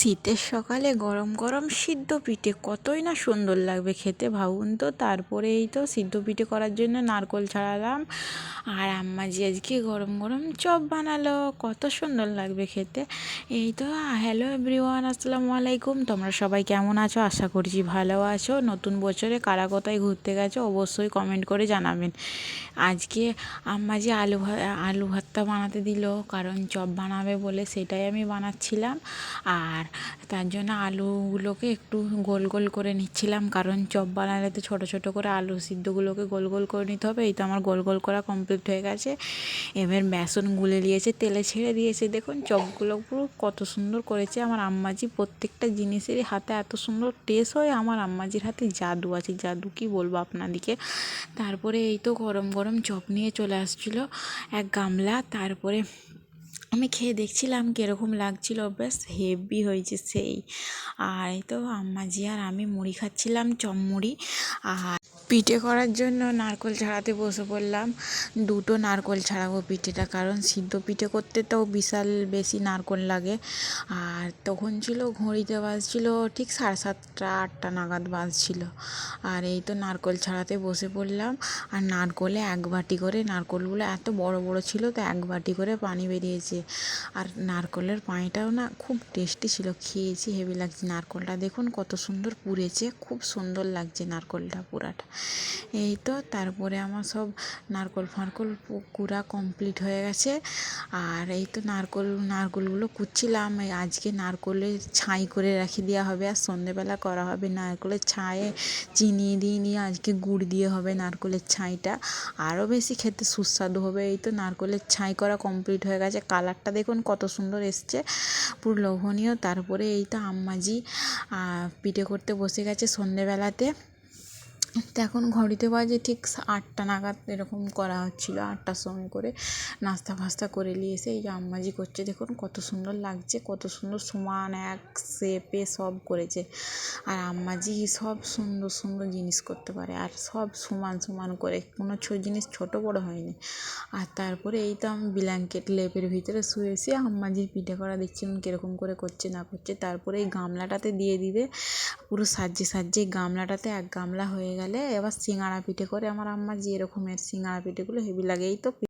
শীতের সকালে গরম গরম সিদ্ধ পিঠে কতই না সুন্দর লাগবে খেতে ভাবুন তো। তারপরে এই তো সিদ্ধ পিঠে করার জন্য নারকোল ছাড়ালাম। আর আম্মা আম্মাজি আজকে গরম গরম চপ বানালো, কত সুন্দর লাগবে খেতে। এই তো হ্যালো এভরিওয়ান আসসালামু আলাইকুম। তোমরা সবাই কেমন আছো? আশা করছি ভালো আছো। নতুন বছরে কারা কোথায় ঘুরতে গেছো অবশ্যই কমেন্ট করে জানাবেন। আজকে আম্মাজি আলু আলু ভর্তা বানাতে দিল, কারণ চপ বানাবে বলে সেটাই আমি বানাচ্ছিলাম। আর তার জন্য আলুগুলোকে একটু গোল গোল করে নিচ্ছিলাম। কারণ চপ বানালে তো ছোটো ছোটো করে আলু সিদ্ধগুলোকে গোল গোল করে নিতে হবে। এই তো আমার গোল গোল করা কমপ্লিট হয়ে গেছে। এবার বেসন গুলে নিয়েছে, তেলে ছেড়ে দিয়েছে। দেখুন চপগুলো পুরো কত সুন্দর করেছে। আমার আম্মাজি প্রত্যেকটা জিনিসেরই হাতে এত সুন্দর টেস্ট হয়। আমার আম্মাজির হাতে জাদু আছে। জাদু কি বলব আপনাদিকে তারপরে এই তো গরম গরম চপ নিয়ে চলে আসছিল। এক গামলা, তারপরে আমি খেয়ে দেখছিলাম কীরকম লাগছিল, ব্যাস হেভি হয়েছে সেই। আর এই তো আম্মাজি আর আমি মুড়ি খাচ্ছিলাম, চপ মুড়ি। আর পিঠে করার জন্য নারকোল ছাড়াতে বসে পড়লাম। দুটো নারকোল ছাড়াবো পিঠেটা, কারণ সিদ্ধ পিঠে করতে তো বিশাল বেশি নারকোল লাগে। আর তখন ছিল, ঘড়িতে বাজছিল ঠিক সাড়ে সাতটা, আটটা নাগাদ বাজছিল। আর এই তো নারকোল ছাড়াতে বসে পড়লাম। আর নারকোলে এক বাটি করে, নারকোলগুলো এত বড় বড় ছিল তো এক বাটি করে পানি বেরিয়েছে। আর নারকোলের পানিটাও না খুব টেস্টি ছিল, খেয়েছি, হেভি লাগছে। নারকোলটা দেখুন কত সুন্দর পুড়েছে, খুব সুন্দর লাগছে নারকোলটা পুরাটা। এই তো তারপরে আমার সব নারকোল ফারকোল কুড়া কমপ্লিট হয়ে গেছে। আর এই তো নারকোল, নারকলগুলো কুচ্ছিলাম। আজকে নারকোলের ছাই করে রেখে দেওয়া হবে, আর সন্ধেবেলা করা হবে নারকলের ছায়ে চিনি দিয়ে নিয়ে আজকে গুড় দিয়ে হবে নারকলের ছাইটা। আরও বেশি খেতে সুস্বাদু হবে। এই তো নারকলের ছাই করা কমপ্লিট হয়ে গেছে। কালারটা দেখুন কত সুন্দর এসছে। পুরো লোভনীয়। তারপরে এই তো আম্মাজি পিঠে করতে বসে গেছে সন্ধেবেলাতে। তো এখন ঘড়িতে বাজে ঠিক আটটা নাগাদ এরকম করা হচ্ছিল, আটটার সময় করে নাস্তা ফাস্তা করে নিয়ে এসে এই আম্মাজি করছে, দেখুন কত সুন্দর লাগছে, কত সুন্দর সমান এক শেপে সব করেছে। আর আম্মাজি সব সুন্দর সুন্দর জিনিস করতে পারে, আর সব সমান সমান করে, কোনো জিনিস ছোটো বড়ো হয়নি। আর তারপরে এই তো আমি ব্ল্যাঙ্কেট লেপের ভিতরে শুয়েছি আম্মাজির পিঠে করা দেখছি কীরকম করে করছে না করছে। তারপরে এই গামলাটাতে দিয়ে দিবে, পুরো সাজিয়ে সাজিয়ে গামলাটাতে এক গামলা হয়ে গেলে এবার সিঙাড়া পিঠে করে আমার আম্মা যেরকমের সিঙাড়া পিঠেগুলো হেবি লাগে এই তো